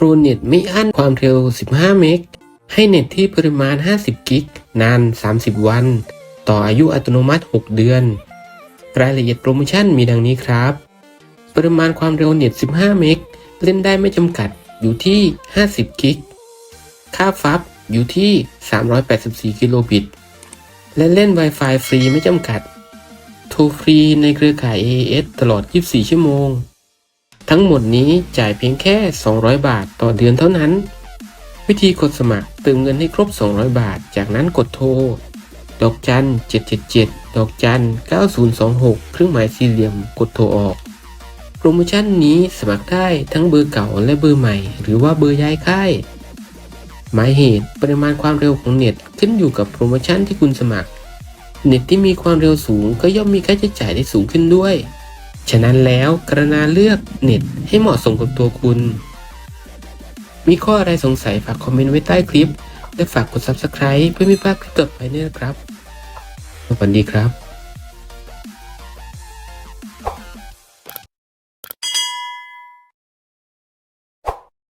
ปรูเน็ตไม่อั้นความเร็ว 15 เมก ให้เน็ตที่ปริมาณ 50 กิก นาน 30 วัน ต่ออายุอัตโนมัติ 6 เดือน รายละเอียดโปรโมชั่นมีดังนี้ครับ ปริมาณความเร็วเน็ต 15 เมก เล่นได้ไม่จำกัด อยู่ที่ 50 กิก ค่าฟับอยู่ที่ 384 กิโลบิต และเล่น Wi-Fi ฟรีไม่จำกัด โทรฟรีในเครือข่าย AAS ตลอด 24 ชั่วโมง ทั้งหมดนี้จ่ายเพียงแค่ 200 บาทต่อเดือนเท่านั้น วิธีกดสมัครเติมเงินให้ครบ 200 บาท จากนั้นกดโทร ดอกจัน 777 ดอกจัน 9026 เครื่องหมายสี่เหลี่ยม กดโทรออก โปรโมชั่นนี้สมัครได้ทั้งเบอร์เก่าและเบอร์ใหม่ หรือว่าเบอร์ย้ายค่าย หมายเหตุปริมาณความเร็วของเน็ตขึ้นอยู่กับโปรโมชั่นที่คุณสมัคร เน็ตที่มีความเร็วสูงก็ย่อมมีค่าใช้จ่ายที่สูงขึ้นด้วย ฉะนั้นแล้วกรณาเลือกเน็ตให้เหมาะสมกับตัวคุณ มีข้ออะไรสงสัยฝากคอมเมนต์ไว้ใต้คลิป และฝากกด Subscribe เพื่อไม่พลาดคลิปต่อไปด้นะครับ สวัสดีครับ